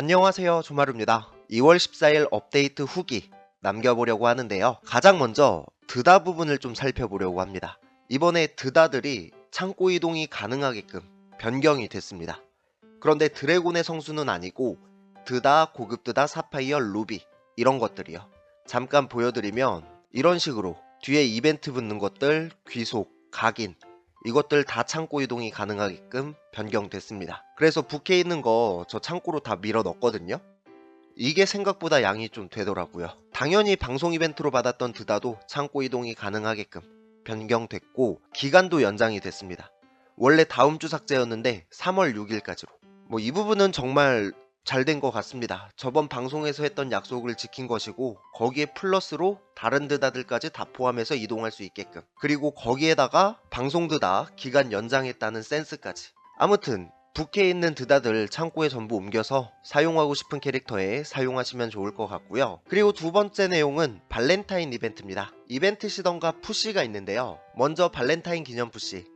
안녕하세요 조마루입니다. 2월 14일 업데이트 후기 남겨보려고 하는데요. 가장 먼저 드다 부분을 좀 살펴보려고 합니다. 이번에 드다들이 창고 이동이 가능하게끔 변경이 됐습니다. 그런데 드래곤의 성수는 아니고 드다, 고급 드다, 사파이어, 루비 이런 것들이요. 잠깐 보여드리면 이런 식으로 뒤에 이벤트 붙는 것들 귀속, 각인 이것들 다 창고 이동이 가능하게끔 변경됐습니다. 그래서 부캐 있는 거 저 창고로 다 밀어 넣었거든요. 이게 생각보다 양이 좀 되더라고요. 당연히 방송 이벤트로 받았던 드다도 창고 이동이 가능하게끔 변경됐고 기간도 연장이 됐습니다. 원래 다음 주 삭제였는데 3월 6일까지로. 뭐 이 부분은 정말 잘 된 것 같습니다. 저번 방송에서 했던 약속을 지킨 것이고 거기에 플러스로 다른 드다들까지 다 포함해서 이동할 수 있게끔 그리고 거기에다가 방송 드다 기간 연장했다는 센스까지 아무튼 부캐에 있는 드다들 창고에 전부 옮겨서 사용하고 싶은 캐릭터에 사용하시면 좋을 것 같고요. 그리고 두 번째 내용은 발렌타인 이벤트입니다. 이벤트 시던과 푸시가 있는데요. 먼저 발렌타인 기념 푸시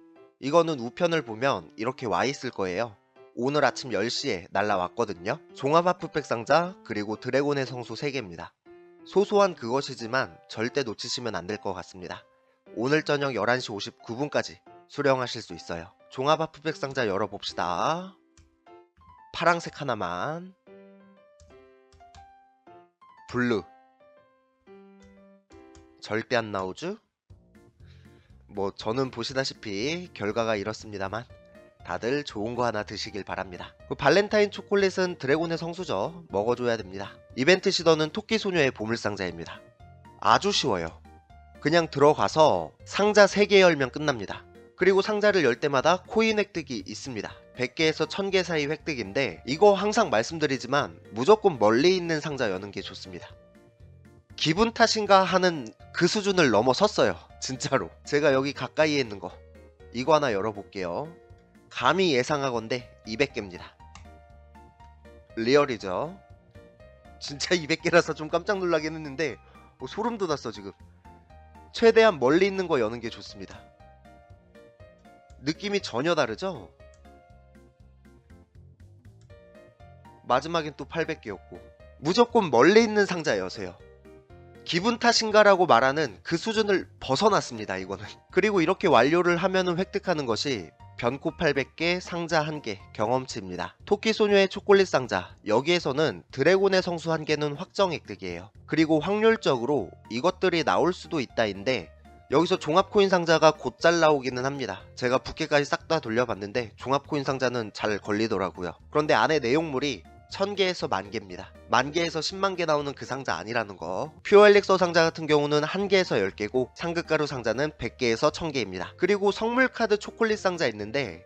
이거는 우편을 보면 이렇게 와 있을 거예요. 오늘 아침 10시에 날라왔거든요. 종합 하프백 상자 그리고 드래곤의 성수 3개입니다. 소소한 그것이지만 절대 놓치시면 안 될 것 같습니다. 오늘 저녁 11시 59분까지 수령하실 수 있어요. 종합 하프백 상자 열어봅시다. 파랑색 하나만. 블루. 절대 안 나오죠? 뭐 저는 보시다시피 결과가 이렇습니다만 다들 좋은 거 하나 드시길 바랍니다. 그 발렌타인 초콜릿은 드래곤의 성수죠. 먹어줘야 됩니다. 이벤트 시더는 토끼 소녀의 보물상자입니다. 아주 쉬워요. 그냥 들어가서 상자 3개 열면 끝납니다. 그리고 상자를 열 때마다 코인 획득이 있습니다. 100개에서 1000개 사이 획득인데 이거 항상 말씀드리지만 무조건 멀리 있는 상자 여는 게 좋습니다. 기분 탓인가 하는 그 수준을 넘어섰어요. 진짜로. 제가 여기 가까이에 있는 거 이거 하나 열어볼게요. 감히 예상하건대 200개입니다. 리얼이죠. 진짜 200개라서 좀 깜짝 놀라긴 했는데 어, 소름 돋았어 지금. 최대한 멀리 있는 거 여는 게 좋습니다. 느낌이 전혀 다르죠? 마지막엔 또 800개였고 무조건 멀리 있는 상자 여세요. 기분 탓인가라고 말하는 그 수준을 벗어났습니다 이거는 그리고 이렇게 완료를 하면은 획득하는 것이 변코 800개, 상자 1개, 경험치입니다. 토끼 소녀의 초콜릿 상자, 여기에서는 드래곤의 성수 1개는 확정 획득이에요. 그리고 확률적으로 이것들이 나올 수도 있다인데 여기서 종합코인 상자가 곧 잘 나오기는 합니다. 제가 부캐까지 싹 다 돌려봤는데 종합코인 상자는 잘 걸리더라고요. 그런데 안에 내용물이 1000개에서 만개입니다. 만개에서 10만개 나오는 그 상자 아니라는 거. 퓨어 엘릭서 상자 같은 경우는 1개에서 10개고 상급가루 상자는 100개에서 1000개입니다. 그리고 성물 카드 초콜릿 상자 있는데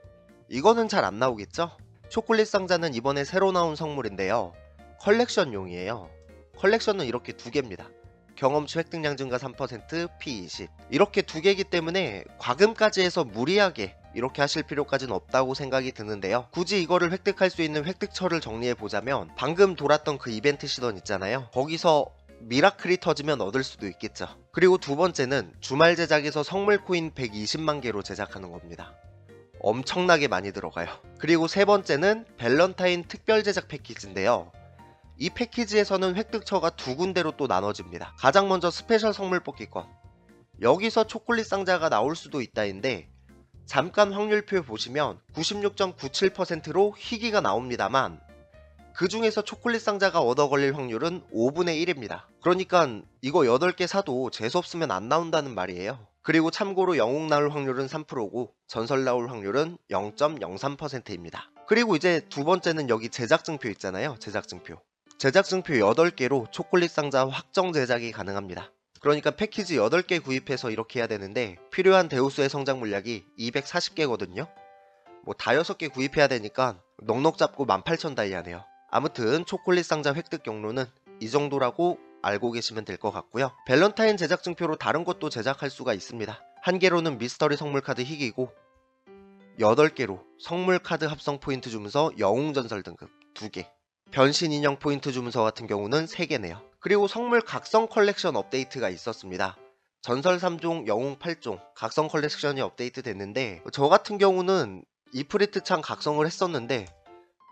이거는 잘 안 나오겠죠? 초콜릿 상자는 이번에 새로 나온 성물인데요. 컬렉션용이에요. 컬렉션은 이렇게 두 개입니다. 경험치 획득량 증가 3%, P20 이렇게 두 개이기 때문에 과금까지 해서 무리하게 이렇게 하실 필요까지는 없다고 생각이 드는데요. 굳이 이거를 획득할 수 있는 획득처를 정리해 보자면 방금 돌았던 그 이벤트 시던 있잖아요. 거기서 미라클이 터지면 얻을 수도 있겠죠. 그리고 두 번째는 주말 제작에서 성물 코인 120만 개로 제작하는 겁니다. 엄청나게 많이 들어가요. 그리고 세 번째는 밸런타인 특별 제작 패키지인데요. 이 패키지에서는 획득처가 두 군데로 또 나눠집니다. 가장 먼저 스페셜 성물 뽑기권. 여기서 초콜릿 상자가 나올 수도 있다인데 잠깐 확률표 보시면 96.97%로 희귀가 나옵니다만 그 중에서 초콜릿 상자가 얻어 걸릴 확률은 5분의 1입니다. 그러니까 이거 8개 사도 재수없으면 안 나온다는 말이에요. 그리고 참고로 영웅 나올 확률은 3%고 전설 나올 확률은 0.03%입니다. 그리고 이제 두 번째는 여기 제작증표 있잖아요. 제작증표. 제작증표 8개로 초콜릿 상자 확정 제작이 가능합니다. 그러니까 패키지 8개 구입해서 이렇게 해야 되는데 필요한 데우스의 성장 물약이 240개거든요. 뭐 다 6개 구입해야 되니까 넉넉 잡고 18,000 다이아네요. 아무튼 초콜릿 상자 획득 경로는 이 정도라고 알고 계시면 될 것 같고요. 밸런타인 제작 증표로 다른 것도 제작할 수가 있습니다. 한 개로는 미스터리 성물 카드 희귀고 8개로 성물 카드 합성 포인트 주문서 영웅 전설 등급 2개 변신 인형 포인트 주문서 같은 경우는 3개네요. 그리고 성물 각성 컬렉션 업데이트가 있었습니다. 전설 3종, 영웅 8종 각성 컬렉션이 업데이트 됐는데 저 같은 경우는 이프리트 창 각성을 했었는데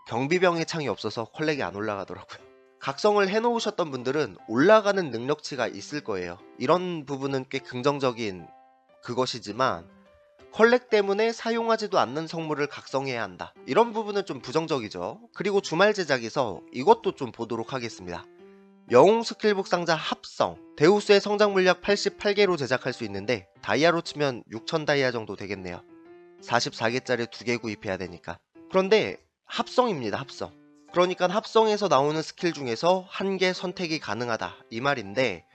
경비병의 창이 없어서 컬렉이 안 올라가더라고요. 각성을 해놓으셨던 분들은 올라가는 능력치가 있을 거예요. 이런 부분은 꽤 긍정적인 그것이지만 컬렉 때문에 사용하지도 않는 성물을 각성해야 한다. 이런 부분은 좀 부정적이죠. 그리고 주말 제작에서 이것도 좀 보도록 하겠습니다. 영웅 스킬북 상자 합성. 데우스의 성장 물약 88개로 제작할 수 있는데 다이아로 치면 6000 다이아 정도 되겠네요. 44개짜리 2개 구입해야 되니까. 그런데 합성입니다 합성. 그러니까 합성에서 나오는 스킬 중에서 한 개 선택이 가능하다. 이 말인데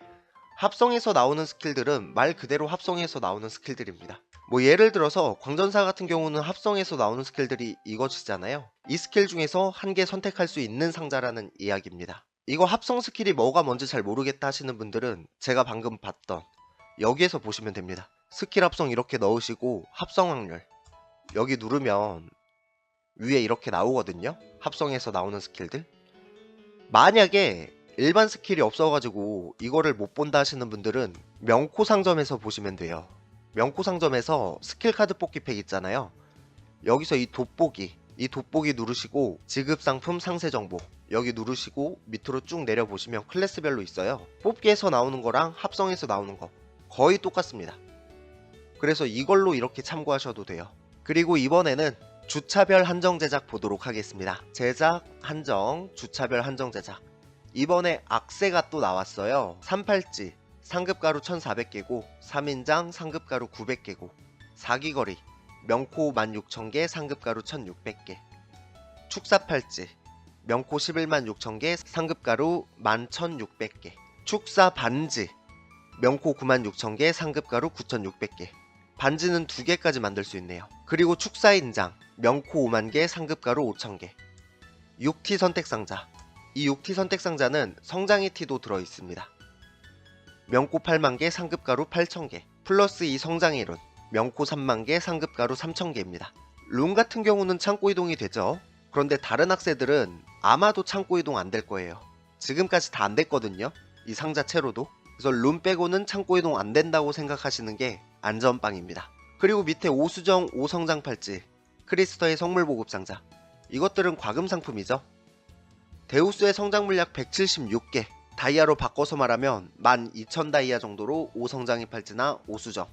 합성에서 나오는 스킬들은 말 그대로 합성에서 나오는 스킬들입니다. 뭐 예를 들어서 광전사 같은 경우는 합성에서 나오는 스킬들이 이것이잖아요. 이 스킬 중에서 한 개 선택할 수 있는 상자라는 이야기입니다 이거 합성 스킬이 뭐가 뭔지 잘 모르겠다 하시는 분들은 제가 방금 봤던 여기에서 보시면 됩니다. 스킬 합성 이렇게 넣으시고 합성 확률 여기 누르면 위에 이렇게 나오거든요. 합성해서 나오는 스킬들. 만약에 일반 스킬이 없어가지고 이거를 못 본다 하시는 분들은 명코 상점에서 보시면 돼요. 명코 상점에서 스킬 카드 뽑기 팩 있잖아요. 여기서 이 돋보기 이 돋보기 누르시고 지급 상품 상세 정보 여기 누르시고 밑으로 쭉 내려 보시면 클래스별로 있어요. 뽑기에서 나오는 거랑 합성에서 나오는 거 거의 똑같습니다. 그래서 이걸로 이렇게 참고하셔도 돼요. 그리고 이번에는 주차별 한정 제작 보도록 하겠습니다. 제작 한정 주차별 한정 제작 이번에 악세가 또 나왔어요. 38지 상급 가루 1400개고 3인장 상급 가루 900개고 사기거리 명코 16,000개, 상급 가루 1,600개. 축사 팔찌, 명코 11만 6천 개, 상급 가루 11,600개. 축사 반지, 명코 9만 6천 개, 상급 가루 9,600개. 반지는 두 개까지 만들 수 있네요. 그리고 축사 인장, 명코 5만 개, 상급 가루 5,000개. 6T 선택 상자. 이 6T 선택 상자는 성장의 T도 들어 있습니다. 명코 8만 개, 상급 가루 8,000개. 플러스 이 성장의 룬. 명코 3만 개, 상급 가루 3,000개입니다. 룸 같은 경우는 창고 이동이 되죠. 그런데 다른 학생들은 아마도 창고 이동 안 될 거예요. 지금까지 다 안 됐거든요. 이 상자 채로도. 그래서 룸 빼고는 창고 이동 안 된다고 생각하시는 게 안전빵입니다. 그리고 밑에 오수정 오성장 팔찌, 크리스터의 성물 보급 상자. 이것들은 과금 상품이죠. 데우스의 성장 물약 176개. 다이아로 바꿔서 말하면 12,000 다이아 정도로 오성장의 팔찌나 오수정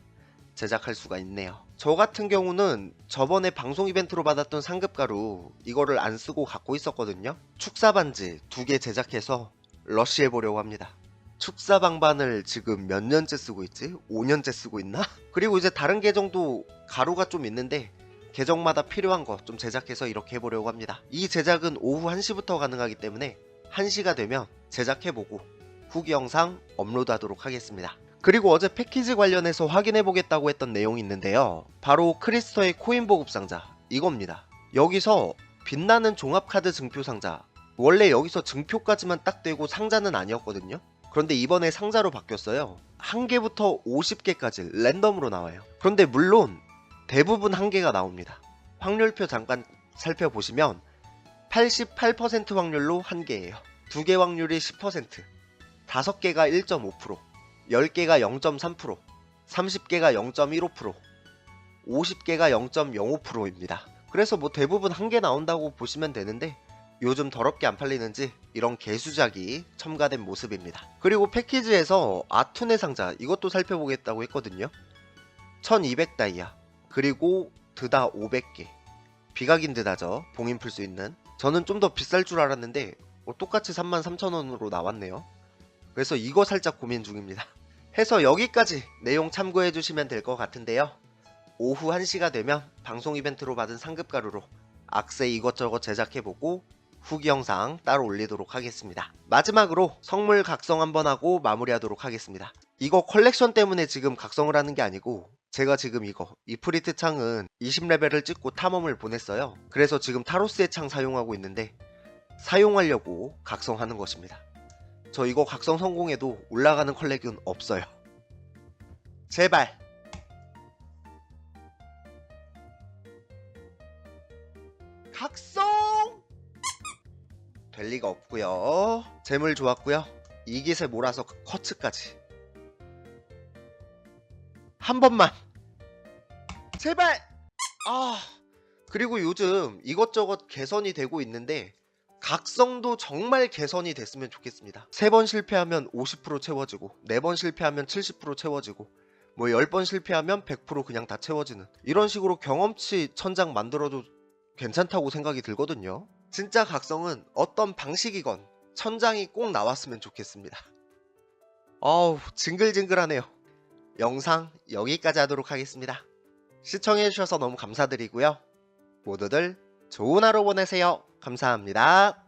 제작할 수가 있네요. 저 같은 경우는 저번에 방송 이벤트로 받았던 상급 가루 이거를 안 쓰고 갖고 있었거든요. 축사 반지 두 개 제작해서 러쉬해 보려고 합니다. 축사 방반을 지금 몇 년째 쓰고 있지? 5년째 쓰고 있나? 그리고 이제 다른 계정도 가루가 좀 있는데 계정마다 필요한 거 좀 제작해서 이렇게 해보려고 합니다. 이 제작은 오후 1시부터 가능하기 때문에 1시가 되면 제작해보고 후기 영상 업로드하도록 하겠습니다. 그리고 어제 패키지 관련해서 확인해 보겠다고 했던 내용이 있는데요. 바로 크리스터의 코인 보급 상자 이겁니다. 여기서 빛나는 종합카드 증표 상자 원래 여기서 증표까지만 딱 되고 상자는 아니었거든요. 그런데 이번에 상자로 바뀌었어요. 한 개부터 50개까지 랜덤으로 나와요. 그런데 물론 대부분 한 개가 나옵니다. 확률표 잠깐 살펴보시면 88% 확률로 한 개예요. 두개 확률이 10%, 다섯 개가 1.5%, 10개가 0.3%, 30개가 0.15%, 50개가 0.05%입니다. 그래서 뭐 대부분 한 개 나온다고 보시면 되는데 요즘 더럽게 안 팔리는지 이런 개수작이 첨가된 모습입니다. 그리고 패키지에서 아툰의 상자 이것도 살펴보겠다고 했거든요. 1200 다이아 그리고 드다 500개 비각인 드다죠. 봉인 풀 수 있는 저는 좀 더 비쌀 줄 알았는데 뭐 똑같이 33,000원으로 나왔네요. 그래서 이거 살짝 고민 중입니다. 해서 여기까지 내용 참고해 주시면 될 것 같은데요. 오후 1시가 되면 방송 이벤트로 받은 상급 가루로 악세 이것저것 제작해보고 후기 영상 따로 올리도록 하겠습니다. 마지막으로 성물 각성 한번 하고 마무리하도록 하겠습니다. 이거 컬렉션 때문에 지금 각성을 하는 게 아니고 제가 지금 이거 이프리트 창은 20레벨을 찍고 탐험을 보냈어요. 그래서 지금 타로스의 창 사용하고 있는데 사용하려고 각성하는 것입니다. 저 이거 각성 성공해도 올라가는 컬렉은 없어요. 제발. 각성! 될 리가 없고요. 재물 좋았고요. 이깃을 몰아서 커츠까지. 한 번만. 제발. 아, 그리고 요즘 이것저것 개선이 되고 있는데 각성도 정말 개선이 됐으면 좋겠습니다. 세번 실패하면 50% 채워지고 네번 실패하면 70% 채워지고 뭐 10번 실패하면 100% 그냥 다 채워지는 이런 식으로 경험치 천장 만들어도 괜찮다고 생각이 들거든요. 진짜 각성은 어떤 방식이건 천장이 꼭 나왔으면 좋겠습니다. 어우 징글징글하네요. 영상 여기까지 하도록 하겠습니다. 시청해주셔서 너무 감사드리고요. 모두들 좋은 하루 보내세요. 감사합니다.